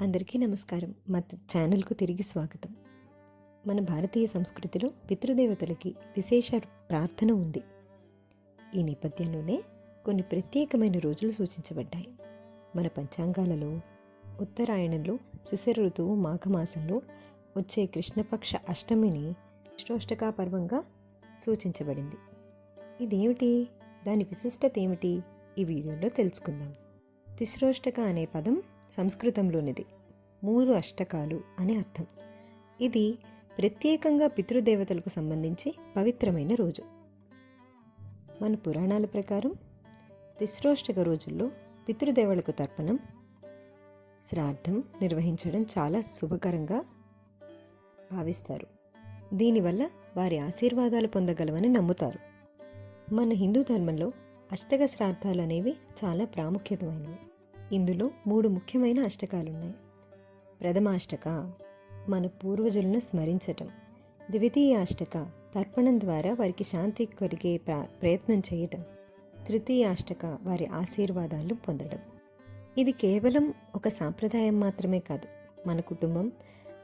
అందరికీ నమస్కారం. మా ఛానల్కు తిరిగి స్వాగతం. మన భారతీయ సంస్కృతిలో పితృదేవతలకి విశేష ప్రార్థన ఉంది. ఈ నేపథ్యంలోనే కొన్ని ప్రత్యేకమైన రోజులు సూచించబడ్డాయి. మన పంచాంగాలలో ఉత్తరాయణంలో శిశిర ఋతువు మాఘమాసంలో వచ్చే కృష్ణపక్ష అష్టమిని శ్రోష్టకా పర్వంగా సూచించబడింది. ఇదేమిటి? దాని విశిష్టత ఏమిటి? ఈ వీడియోలో తెలుసుకుందాం. తిశ్రోష్టక అనే పదం సంస్కృతంలోనిది. మూడు అష్టకాలు అని అర్థం. ఇది ప్రత్యేకంగా పితృదేవతలకు సంబంధించి పవిత్రమైన రోజు. మన పురాణాల ప్రకారం తిశ్రోష్టక రోజుల్లో పితృదేవులకు తర్పణం శ్రాద్ధం నిర్వహించడం చాలా శుభకరంగా భావిస్తారు. దీనివల్ల వారి ఆశీర్వాదాలు పొందగలవని నమ్ముతారు. మన హిందూ ధర్మంలో అష్టక శ్రాద్ధాలు అనేవి చాలా ప్రాముఖ్యతమైనవి ఇందులో మూడు ముఖ్యమైన అష్టకాలున్నాయి. ప్రథమాష్టక మన పూర్వజులను స్మరించటం. ద్వితీయ అష్టక తర్పణం ద్వారా వారికి శాంతి కలిగే ప్ర- ప్రయత్నం చేయటం. తృతీయ అష్టక వారి ఆశీర్వాదాలు పొందడం. ఇది కేవలం ఒక సాంప్రదాయం మాత్రమే కాదు. మన కుటుంబం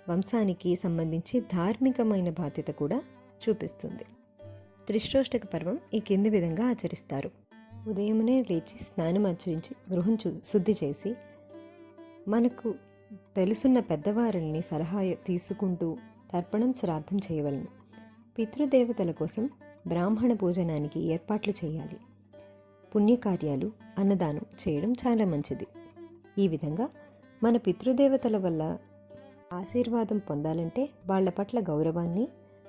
వంశానికి సంబంధించి ధార్మికమైన బాధ్యత కూడా చూపిస్తుంది. త్రిశ్రోష్టక పర్వం ఈ కింది విధంగా ఆచరిస్తారు. ఉదయమునే లేచి స్నానం ఆచరించి గృహం చూ శుద్ధి చేసి మనకు తెలుసున్న పెద్దవారిని సలహా తీసుకుంటూ తర్పణం శ్రాద్ధం చేయవలను. పితృదేవతల కోసం బ్రాహ్మణ భోజనానికి ఏర్పాట్లు చేయాలి. పుణ్యకార్యాలు అన్నదానం చేయడం చాలా మంచిది. ఈ విధంగా మన పితృదేవతల వల్ల ఆశీర్వాదం పొందాలంటే వాళ్ళ పట్ల గౌరవాన్ని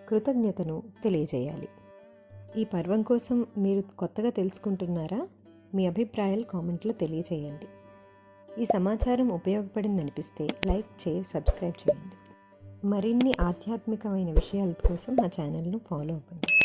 కృతజ్ఞతను తెలియజేయాలి. ఈ పర్వం కోసం మీరు కొత్తగా తెలుసుకుంటున్నారా? మీ అభిప్రాయాలు కామెంట్లో తెలియజేయండి ఈ సమాచారం ఉపయోగపడింది అనిపిస్తే లైక్ చేయి సబ్స్క్రైబ్ చేయండి. మరిన్ని ఆధ్యాత్మికమైన విషయాల కోసం మా ఛానల్ను ఫాలో అవ్వండి.